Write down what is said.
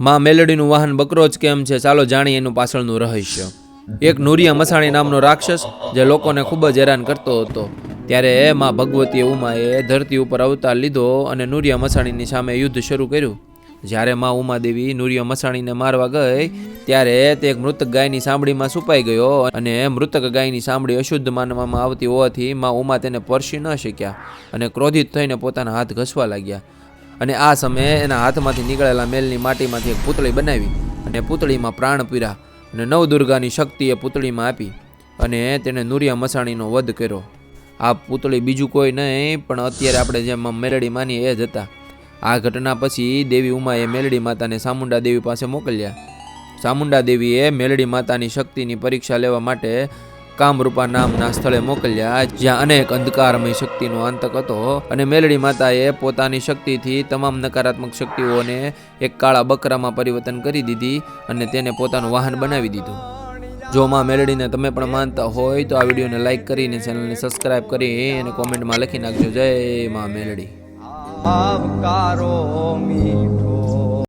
માં મેલડીનું વાહન બકરો કેમ છે, ચાલો જાણીએ એનું પાછળનું રહસ્ય. એક નુરિયા મસાણી નામનો રાક્ષસ, જે લોકોને ખૂબ જ હેરાન કરતો હતો. ત્યારે માં ભગવતી ઉમાએ ધરતી ઉપર અવતાર લીધો અને નુરિયા મસાણીની સામે યુદ્ધ શરૂ કર્યું. જ્યારે માં ઉમાદેવી નુરિયા મસાણીને મારવા ગઈ, ત્યારે તે એક મૃતક ગાયની સાંભળીમાં છુપાઈ ગયો અને મૃતક ગાયની સાંભળી અશુદ્ધ માનવામાં આવતી હોવાથી માં ઉમા તેને પરસી ન શક્યા અને ક્રોધિત થઈને પોતાના હાથ ઘસવા લાગ્યા. અને આ સમયે એના હાથમાંથી નીકળેલા મેલની માટીમાંથી એક પૂતળી બનાવી અને પૂતળીમાં પ્રાણ પીરા અને નવદુર્ગાની શક્તિ એ પૂતળીમાં આપી અને તેણે નુરિયા મસાણીનો વધ કર્યો. આ પૂતળી બીજું કોઈ નહીં, પણ અત્યારે આપણે જેમ મેલડી માનીએ એ જ હતા. આ ઘટના પછી દેવી ઉમાએ મેલડી માતાને ચામુંડા દેવી પાસે મોકલ્યા. ચામુંડા દેવીએ મેલડી માતાની શક્તિની પરીક્ષા લેવા માટે કામરૂપા નામના સ્થળે મોકલ્યા. જ્યાં અનેક અંધકારમય શક્તિનો આંતક હતો અને મેલડી માતાએ પોતાની શક્તિથી તમામ નકારાત્મક શક્તિઓને એક કાળા બકરામાં પરિવર્તન કરી દીધી અને તેને પોતાનું વાહન બનાવી દીધું. જો માં મેલડીને તમે પણ માનતા હોય તો આ વિડીયોને લાઇક કરીને ચેનલને સબસ્ક્રાઈબ કરી અને કોમેન્ટમાં લખી નાખજો. જય માં મેલડી. આવકારો મીઠો